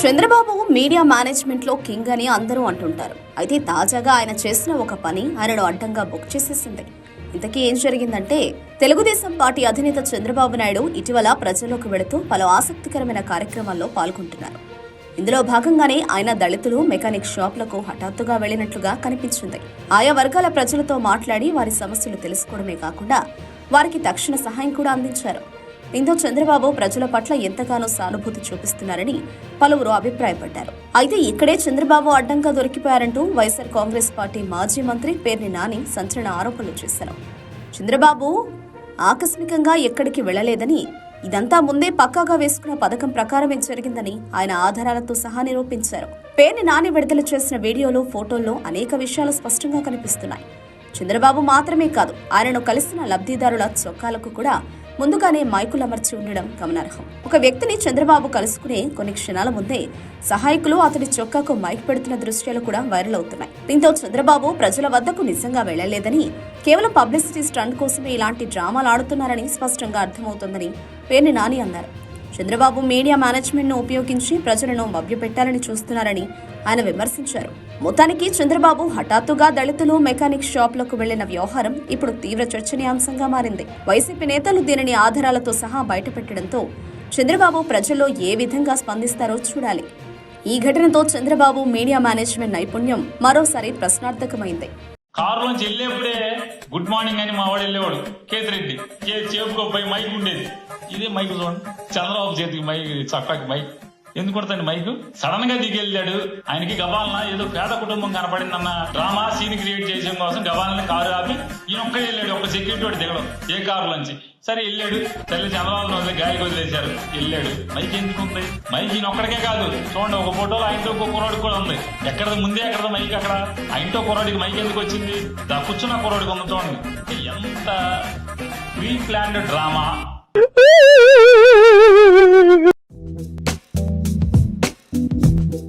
Chandrababu media మేనేజ్మెంట్లో king అని అందరూ అంటుంటారు. అయితే తాజాగా ఆయన చేసిన ఒక పని ఆయనను అడ్డంగా బుక్ చేసేసింది. ఇంతకీ ఏం జరిగిందంటే తెలుగుదేశం పార్టీ అధినేత చంద్రబాబు నాయుడు ఇటీవల ప్రజల్లోకి వెళుతూ పలు ఆసక్తికరమైన కార్యక్రమాల్లో పాల్గొంటున్నారు. ఇందులో భాగంగానే ఆయన దళితులు మెకానిక్ షాపులకు హఠాత్తుగా వెళ్ళినట్లుగా కనిపించింది. ఆయా వర్గాల ప్రజలతో మాట్లాడి వారి సమస్యలు తెలుసుకోవడమే కాకుండా వారికి తక్షణ సహాయం కూడా అందించారు. దీంతో చంద్రబాబు ప్రజల పట్ల ఎంతగానో సానుభూతి చూపిస్తున్నారని పలువురు అభిప్రాయపడ్డారు. అయితే ఇక్కడే చంద్రబాబు అడ్డంగా దొరికిపోయారంటూ వైఎస్ఆర్ కాంగ్రెస్ పార్టీ మాజీ మంత్రి పేర్ని నాని సంచలన ఆరోపణలు చేశారు. చంద్రబాబు ఆకస్మికంగా ఎక్కడికి వెళ్ళలేదని ఇదంతా ముందే పక్కాగా వేసుకున్న పథకం ప్రకారమే జరిగిందని ఆయన ఆధారాలతో సహా నిరూపించారు. పేర్ని నాని విడుదల చేసిన వీడియోలు ఫోటోల్లో అనేక విషయాలు స్పష్టంగా కనిపిస్తున్నాయి. చంద్రబాబు మాత్రమే కాదు ఆయనను కలిసిన లబ్ధిదారుల చొక్కాలకు కూడా ముందుగానే మైకులు అమర్చి ఉండడం గమనార్హం. ఒక వ్యక్తిని చంద్రబాబు కలుసుకునే కొన్ని క్షణాల ముందే సహాయకులు అతడి చొక్కాకు మైక్ పెడుతున్న దృశ్యాలు కూడా వైరల్ అవుతున్నాయి. దీంతో చంద్రబాబు ప్రజల వద్దకు నిజంగా వెళ్ళలేదని కేవలం పబ్లిసిటీ స్టంట్ కోసమే ఇలాంటి డ్రామాలు ఆడుతున్నారని స్పష్టంగా అర్థమవుతోందని పేర్ని నాని అన్నారు. చంద్రబాబు మీడియా మేనేజ్మెంట్ను ఉపయోగించి ప్రజలను మభ్యపెట్టాలని చూస్తున్నారని ఆయన విమర్శించారు. మొత్తానికి చంద్రబాబు హఠాత్తుగా దళితులు మెకానిక్ షాప్లకు వెళ్ళిన వ్యవహారం ఇప్పుడు తీవ్ర చర్చనీయాంశంగా మారింది. వైసీపీ నేతలు దీనిని ఆధారాలతో సహా బయటపెట్టడంతో చంద్రబాబు ప్రజల్లో ఏ విధంగా స్పందిస్తారో చూడాలి. ఈ ఘటనతో చంద్రబాబు మీడియా మేనేజ్మెంట్ నైపుణ్యం మరోసారి ప్రశ్నార్థకమైంది. కారులోంచి వెళ్ళేప్పుడే గుడ్ మార్నింగ్ అని మా వాడు వెళ్ళేవాడు. కేతిరెడ్డి కే చేపుకో పోయి మైక్ ఉండేది. ఇదే మైక్ చూడండి. చంద్రబాబు చేతికి మైక్ చక్కకి మైక్. ఎందుకు కొడతాండి మైక్? సడన్గా దిగి వెళ్ళాడు ఆయనకి గవాలన ఏదో పేద కుటుంబం కనపడిందన్న డ్రామా సీన్ క్రియేట్ చేసే కోసం గవాలని కారు ఆపి ఈయన ఒక్కడే వెళ్ళాడు. ఒక సెక్యూరిటీ వాడు దిగడం. ఏ కారులోంచి సరే వెళ్ళాడు. తల్లి చంద్రబాబు వదిలే గాలికి వదిలేశారు. వెళ్ళాడు. మైక్ ఎందుకు ఉంది? మైక్ ఈయన ఒక్కడికే కాదు. చూడండి ఒక ఫోటోలో ఆయనతో ఒక కుర్రాడికి కూడా ఉంది. ఎక్కడ ముందే ఎక్కడ మైక్ అక్కడ? ఆయనతో కుర్రాడికి మైక్ ఎందుకు వచ్చింది? దా కూర్చున్న కుర్రాడికి ఉంది చూడండి. ఎంత ప్రీ ప్లాన్డ్ డ్రామా